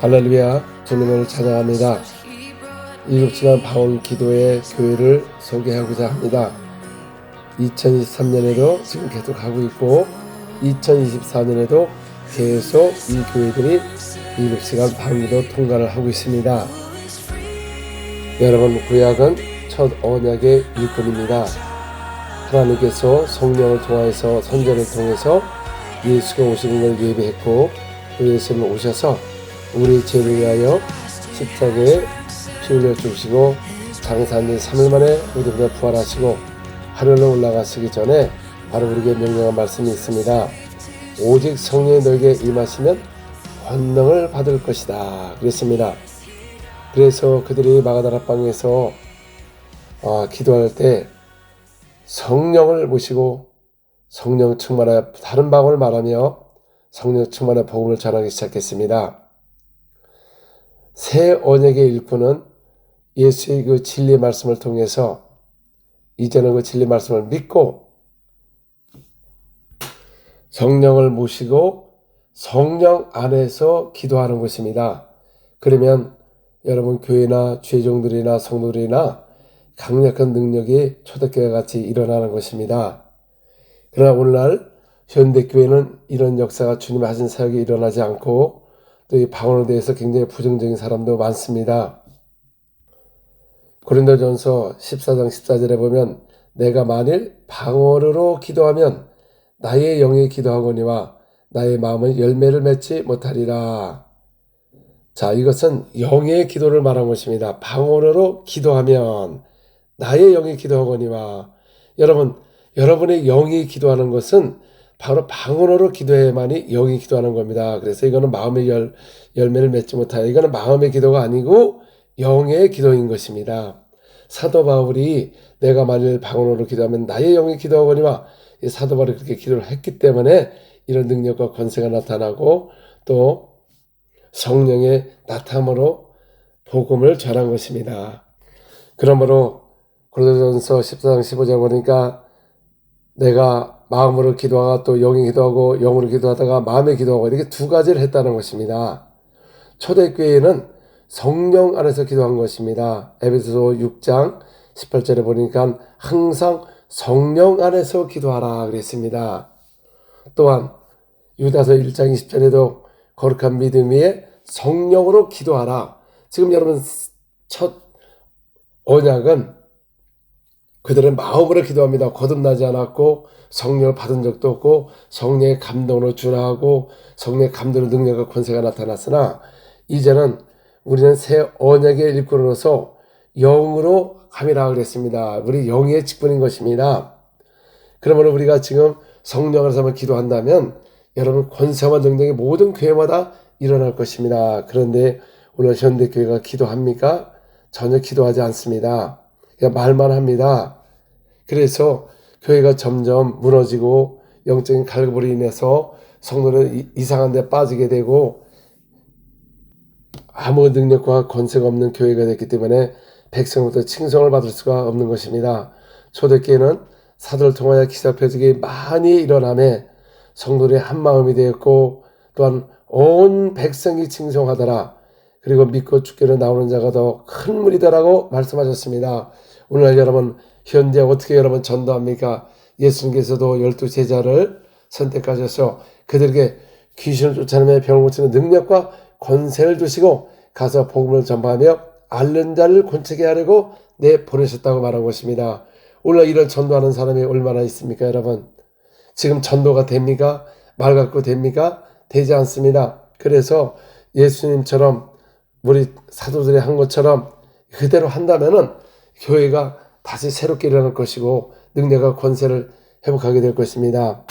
할렐루야 주님을 찬양합니다. 일곱 시간 방언 기도의 교회를 소개하고자 합니다. 2023년에도 지금 계속 하고 있고 2024년에도 계속 이 교회들이 일곱 시간 방언 기도 통과를 하고 있습니다. 여러분 구약은 첫 언약의 일꾼입니다. 하나님께서 성령을 통하여서 선전을 통해서 예수가 오시는 걸 예비했고 또 예수님 오셔서 우리 죄를 위하여 십자가에 피 흘려 주시고 장사한 지 3일 만에 우리보다 부활하시고 하늘로 올라가시기 전에 바로 우리에게 명령한 말씀이 있습니다. 오직 성령이 너에게 임하시면 권능을 받을 것이다. 그랬습니다. 그래서 그들이 마가다라 방에서 어, 기도할 때 성령을 모시고 성령 충만하여 다른 방언을 말하며 성령 충만한 복음을 전하기 시작했습니다. 새 언약의 일꾼은 예수의 그 진리 말씀을 통해서 이제는 그 진리 말씀을 믿고 성령을 모시고 성령 안에서 기도하는 것입니다. 그러면 여러분 교회나 죄종들이나 성도들이나 강력한 능력이 초대교회 같이 일어나는 것입니다. 그러나 오늘날 현대교회는 이런 역사가 주님 하신 사역이 일어나지 않고 또 이 방언에 대해서 굉장히 부정적인 사람도 많습니다. 고린도전서 14장 14절에 보면 내가 만일 방언으로 기도하면 나의 영이 기도하거니와 나의 마음은 열매를 맺지 못하리라. 자, 이것은 영의 기도를 말한 것입니다. 방언으로 기도하면 나의 영이 기도하거니와 여러분, 여러분의 영이 기도하는 것은 바로 방언으로 기도해야만이 영이 기도하는 겁니다. 그래서 이거는 마음의 열, 열매를 맺지 못하여 이거는 마음의 기도가 아니고 영의 기도인 것입니다. 사도 바울이 내가 만일 방언으로 기도하면 나의 영이 기도하거니와 사도 바울이 그렇게 기도를 했기 때문에 이런 능력과 권세가 나타나고 또 성령의 나타남으로 복음을 전한 것입니다. 그러므로 고린도전서 14장 15절 보니까 내가 마음으로 기도하고 또 영이 기도하고 영으로 기도하다가 마음에 기도하고 이렇게 두 가지를 했다는 것입니다. 초대교회는 성령 안에서 기도한 것입니다. 에베소서 6장 18절에 보니까 항상 성령 안에서 기도하라 그랬습니다. 또한 유다서 1장 20절에도 거룩한 믿음 위에 성령으로 기도하라. 지금 여러분 첫 언약은 그들은 마음으로 기도합니다. 거듭나지 않았고 성령을 받은 적도 없고 성령의 감동으로 준하고 성령의 감동의 능력과 권세가 나타났으나 이제는 우리는 새 언약의 일꾼으로서 영으로 감이라 그랬습니다. 우리 영의 직분인 것입니다. 그러므로 우리가 지금 성령을 서 기도한다면 여러분 권세와 능력이 모든 교회마다 일어날 것입니다. 그런데 오늘 현대교회가 기도합니까? 전혀 기도하지 않습니다. 그냥 말만 합니다. 그래서 교회가 점점 무너지고 영적인 갈급으로 인해서 성도는 이상한 데 빠지게 되고 아무 능력과 권세가 없는 교회가 됐기 때문에 백성부터 칭송을 받을 수가 없는 것입니다. 초대교회는 사도를 통하여 기사 표적이 많이 일어남에 성도들이 한 마음이 되었고 또한 온 백성이 칭송하더라. 그리고 믿고 죽기로 나오는 자가 더 큰 무리다라고 말씀하셨습니다. 오늘 여러분 현재 어떻게 여러분 전도합니까? 예수님께서도 열두 제자를 선택하셔서 그들에게 귀신을 쫓아내며 병을 고치는 능력과 권세를 주시고 가서 복음을 전파하며 앓는 자를 권책게 하려고 내 보내셨다고 말한 것입니다. 오늘 이런 전도하는 사람이 얼마나 있습니까, 여러분? 지금 전도가 됩니까? 말 갖고 됩니까? 되지 않습니다. 그래서 예수님처럼 우리 사도들이 한 것처럼 그대로 한다면은 교회가 다시 새롭게 일어날 것이고 능력과 권세를 회복하게 될 것입니다.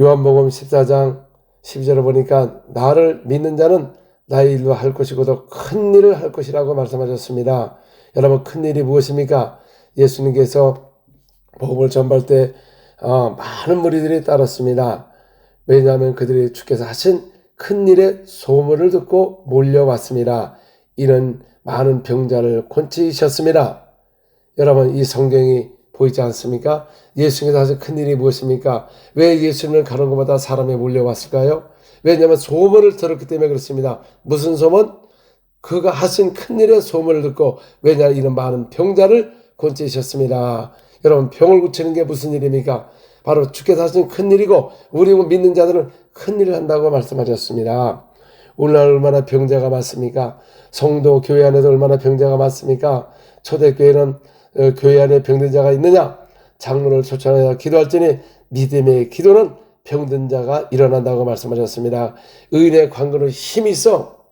요한복음 14장 12절을 보니까 나를 믿는 자는 나의 일로 할 것이고 더 큰 일을 할 것이라고 말씀하셨습니다. 여러분 큰 일이 무엇입니까? 예수님께서 복음을 전할 때 어, 많은 무리들이 따랐습니다. 왜냐하면 그들이 주께서 하신 큰 일의 소문을 듣고 몰려왔습니다. 이는 많은 병자를 곤치셨습니다. 여러분 이 성경이 보이지 않습니까? 예수님께서 하신 큰 일이 무엇입니까? 왜 예수님을 가는 곳마다 사람이 몰려왔을까요? 왜냐하면 소문을 들었기 때문에 그렇습니다. 무슨 소문? 그가 하신 큰 일의 소문을 듣고 왜냐하면 이런 많은 병자를 고치셨습니다. 여러분 병을 고치는 게 무슨 일입니까? 바로 주께서 하신 큰 일이고 우리 믿는 자들은 큰 일을 한다고 말씀하셨습니다. 오늘날 얼마나 병자가 많습니까? 성도 교회 안에도 얼마나 병자가 많습니까? 초대교회는 어, 교회 안에 병든 자가 있느냐? 장로를 초청하여 기도할지니 믿음의 기도는 병든 자가 일어난다고 말씀하셨습니다. 의인의 광고는 힘이 있어.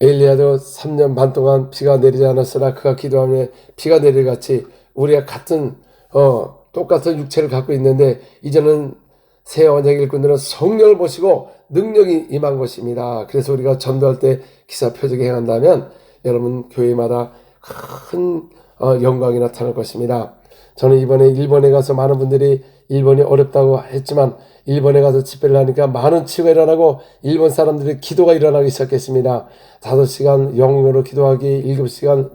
엘리야도 3년 반 동안 비가 내리지 않았으나 그가 기도하며 비가 내릴 같이 우리가 같은 어 똑같은 육체를 갖고 있는데 이제는 새 언약 일꾼들은 성령을 보시고 능력이 임한 것입니다. 그래서 우리가 전도할 때 기사 표적에 행한다면 여러분 교회마다 큰 어, 영광이 나타날 것입니다. 저는 이번에 일본에 가서 많은 분들이 일본이 어렵다고 했지만 일본에 가서 집회를 하니까 많은 치유가 일어나고 일본 사람들의 기도가 일어나기 시작했습니다. 다섯 시간 영으로 기도하기, 일곱 시간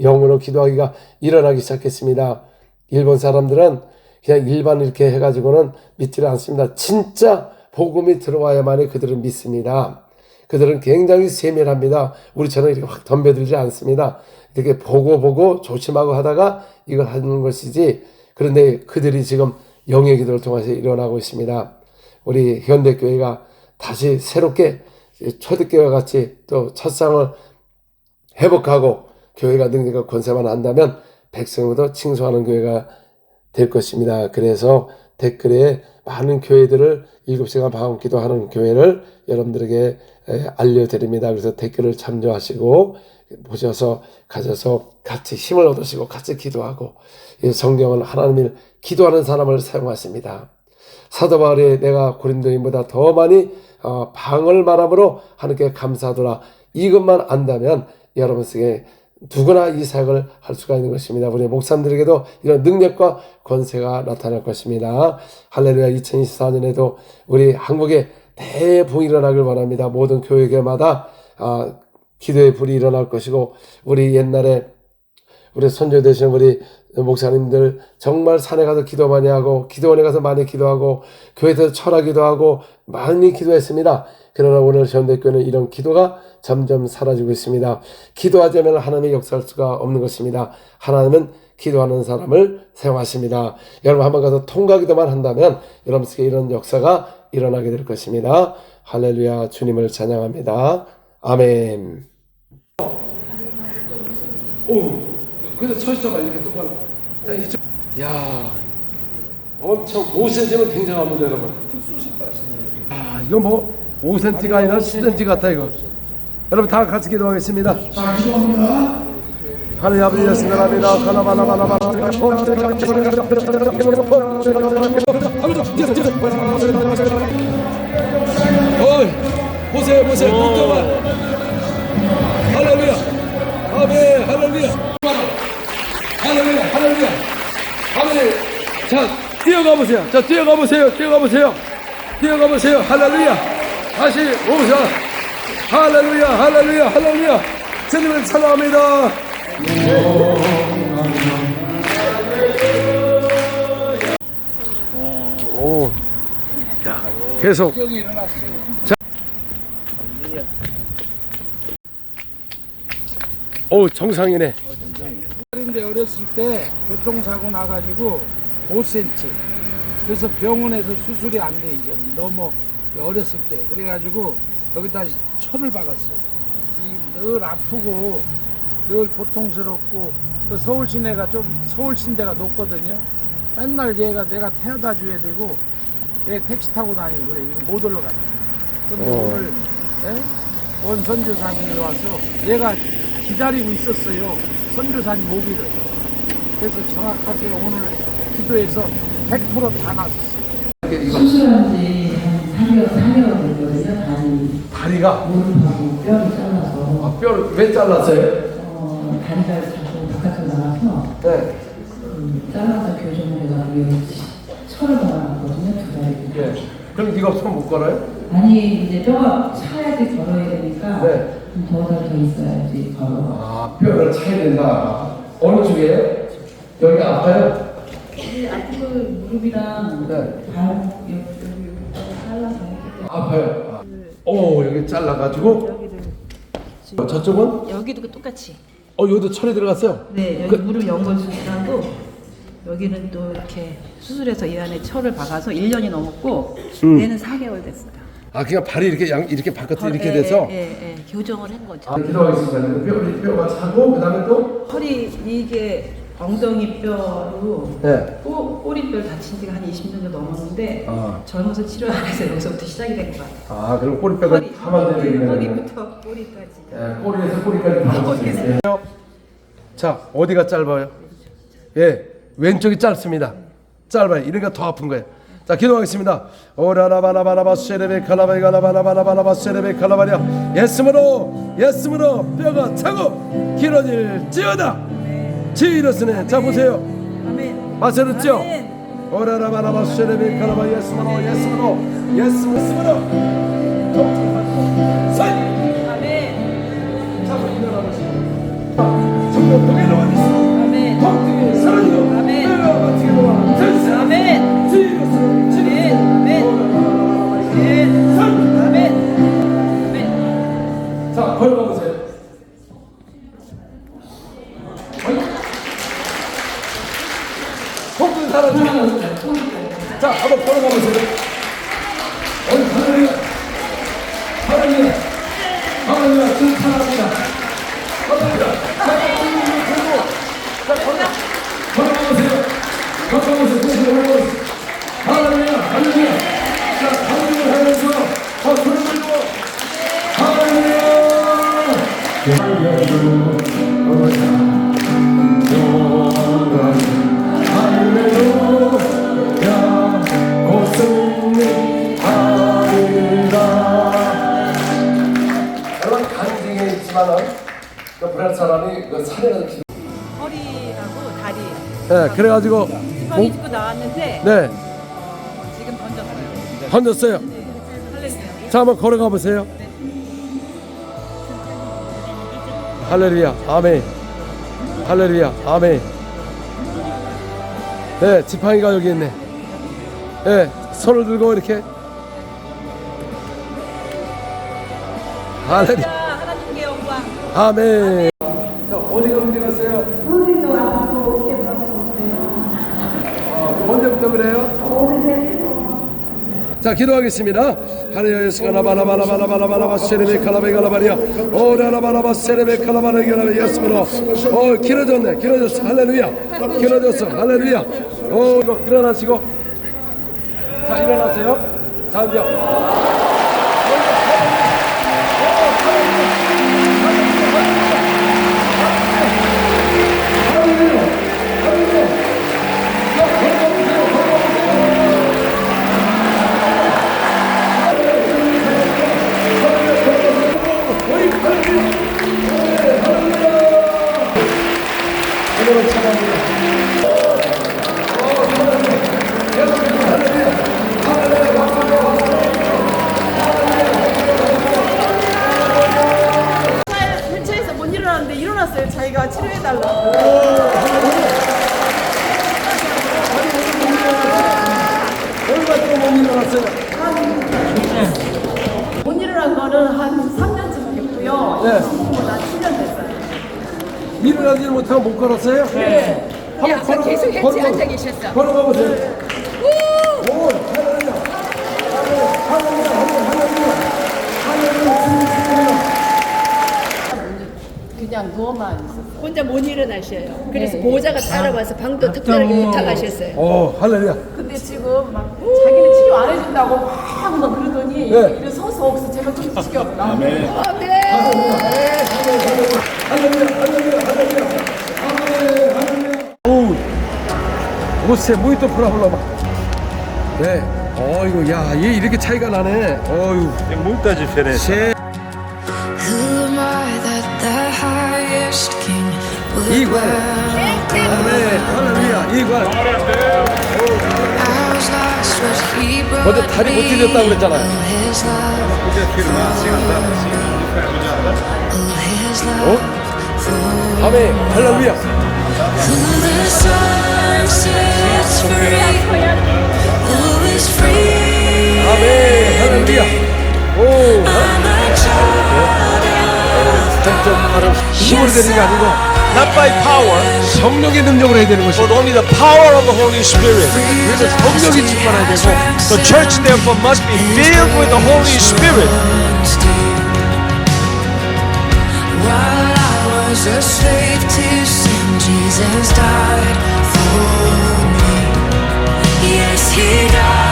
영으로 기도하기가 일어나기 시작했습니다. 일본 사람들은 그냥 일반 이렇게 해가지고는 믿지를 않습니다. 진짜 복음이 들어와야만이 그들은 믿습니다. 그들은 굉장히 세밀합니다. 우리처럼 이렇게 확 덤벼들지 않습니다. 이렇게 보고 보고 조심하고 하다가 이걸 하는 것이지. 그런데 그들이 지금 영의 기도를 통해서 일어나고 있습니다. 우리 현대교회가 다시 새롭게 초대교회와 같이 또 첫상을 회복하고 교회가 능력과 권세만 한다면 백성으로 칭송하는 교회가 될 것입니다. 그래서 댓글에 많은 교회들을 일곱 시간 방언 기도하는 교회를 여러분들에게 에, 알려드립니다. 그래서 댓글을 참조하시고 보셔서 가셔서 같이 힘을 얻으시고 같이 기도하고 이 성경은 하나님을 기도하는 사람을 사용하십니다. 사도 바울이 내가 고린도인보다 더 많이 어, 방언을 말함으로 하나님께 감사하더라. 이것만 안다면 여러분 속에 누구나 이 사역을 할 수가 있는 것입니다. 우리 목사님들에게도 이런 능력과 권세가 나타날 것입니다. 할렐루야 2024년에도 우리 한국에 대붕이 일어나길 원합니다. 모든 교회마다 아, 기도의 불이 일어날 것이고 우리 옛날에 우리 선조 되신 우리 목사님들 정말 산에 가서 기도 많이 하고 기도원에 가서 많이 기도하고 교회에서 철하기도 하고 많이 기도했습니다. 그러나 오늘 현대교회는 이런 기도가 점점 사라지고 있습니다. 기도하자면 하나님의 역사할 수가 없는 것입니다. 하나님은 기도하는 사람을 사용하십니다. 여러분 한번 가서 통과기도만 한다면 여러분 속에 이런 역사가 일어나게 될 것입니다. 할렐루야 주님을 찬양합니다. 아멘. 오, 그래서 서 있어봐 이렇게 똑바로. 자, 이쪽. 야, 엄청 5cm면 굉장합니다, 여러분. 특수 신발이시네요. 아, 이거 뭐 5cm가 아니라 10cm 같아 이거. 여러분 다 같이 기도하겠습니다. 자, 기도합니다. 하나님 아버지 예수님합니다. 가나바나바나바. 어이, 보세요, 보세요, 뛰어가 보세요. 자, 뛰어가 보세요. 뛰어가 보세요. 뛰어가 보세요. 할렐루야. 다시 오셔. 할렐루야, 할렐루야, 할렐루야. 주님을 찬양합니다. 오, 자, 계속. 오, 정상이네. 살인데 어렸을 때 교통사고 나가지고 5cm. 그래서 병원에서 수술이 안 돼 이제는 너무 어렸을 때 그래가지고 여기다 철을 박았어요. 이늘 아프고 늘 고통스럽고 그 서울 시내가 좀 서울 신대가 높거든요. 맨날 얘가 내가 태워다 줘야 되고 얘 택시 타고 다니고 그래 이거 못 올라가요. 근데 어. 오늘 예? 원 선교사님이 와서 얘가 기다리고 있었어요. 선교사님 오기를. 그래서 정확하게 오늘 기도해서 100%다 났었어요. 수술한 지 한 4개월, 4개월 됐거든요. 다리, 다리가 무릎하고 뼈를 잘라서. 아, 뼈를 왜 잘랐어요? 어, 다리가 자꾸 바깥으로 나가서 네. 음, 잘라서 교정을 해가지고 철을 박아놨거든요. 두 다리. 예. 그럼 이거 손못 걸어요? 아니, 이제 뼈가 차야지 걸어야 되니까 네. 좀더달더 있어야지 걸어. 아, 뼈를 차야 된다. 어느 쪽이에요? 여기 아파요? 무릎이랑 네. 발 여기 여기 잘라서 아파요. 아. 오 여기 잘라가지고 어, 저쪽은 여기도 똑같이. 어 여기도 철이 들어갔어요. 네, 여기 무릎 연골 수술하고 여기는 또 이렇게 수술해서 이 안에 철을 박아서 1년이 넘었고 얘는 4개월 됐어요. 아 그냥 발이 이렇게 양 이렇게 바깥으로 이렇게 예, 돼서 예, 예, 예, 교정을 한 거죠. 아, 기도하겠습니다. 뼈, 이 뼈가 차고 그다음에 또 허리 이게 엉덩이 뼈로 네. 꼬, 꼬리뼈 다친 지가 한 20년 정도 넘었는데 아. 젊어서 치료 안 해서 여기서부터 시작이 된 것 같아요. 아 그럼 꼬리뼈가 하면 허리, 되겠네요. 허리부터 꼬리까지. 예, 꼬리에서 꼬리까지 다 먹었어요. 자 어디가 짧아요? 예 왼쪽이 짧습니다. 짧아요. 이러니까 더 아픈 거예요. 자 기도하겠습니다. 오라라바라바라바 쉐레베 칼라바이 가라바라바라바라바 쉐레베 칼라바리아 예스므로 예스므로 뼈가 차고 길어질지어다 지이르스네 자 보세요 아멘. 마셔졌죠? 아멘. 오라라바라바 쉐레베 칼라바 예스므로 예스므로 예스므로 선 아멘. 자고 일어나보시고 정말 독에 넘 보세요. 통증을 걸어가 보세요. 하늘이야. 하늘이야. 자, 하늘을 하면서 더 소리 들고. 할렐루야! 할렐루야! 고승리 하리라. 여러분 간증에 있지만은 그 브라질 사람이 그 산에 가서. 허리하고 다리 네, 그래가지고 지방이 입고 나왔는데 네 지금 던졌어요. 던졌어요. 할렐루야. 자 한번 걸어가 보세요. 할렐루야, 아멘. 할렐루야, 아멘. 네, 지팡이가 여기 있네. 네, 손을 들고 이렇게. 할렐루야, 하나님께 영광. 아멘. 자, 어디가 문제갔어요? 허리도 아프고 어깨도 아프고 언제부터 그래요? 자 기도하겠습니다. 하나여 예수 가나바나바나바나바나바나 세레베 칼라베 갈라바리아 오라나바나바 세레베 칼라바나 갈라베 예수로 어 길어졌네 길어졌어 할렐루야 길어졌어 할렐루야 어 이거 일어나시고 자 일어나세요 자 앉아 못 일어났어요? 못 일어난 거는 한 3년쯤 됐고요. 네. 나 7년 됐어요. 일어나지 못하고 못 걸었어요? 네. 한번 걸어 계속 앉아 계셨어. 걸어가 보세요. 오, 할렐루야. 할렐루야, 할렐루야, 할렐루야, 할렐루야. 그냥 누워만 있었어요. 혼자 못 일어나셔요. 그래서 보호자가 따라와서 방도 특별하게 부탁하셨어요. 오, 할렐루야. 근데 지금 막 자기는 치료 안 해준다고 막, 막 그러더니 네. 이래 서서 없어. 제가 좀 지겹다. 아멘. 할렐루야, 할렐루야, 할렐루야. 아멘, 할렐루야. 오, 오세 모히또 프라블라마. 네. 어이구, 야, 얘 이렇게 차이가 나네. 어유. Tem muita diferença. 아멘, 할렐루야, brought 먼저 다리 못 찢었다고 그랬잖아요. Oh, oh, 어? 아멘, 할렐루야. 아멘 할렐루야 오 I'm a child of 점점 바로 힘으로 되는 게 아니고 not by power, 성령의 능력으로 해야 되는 것입니다. but only the power of the Holy Spirit. 그래서 성령이 충만해야 되고 The church, therefore, must be filled with the Holy Spirit. A slave to sin, Jesus died for me. Yes, He died.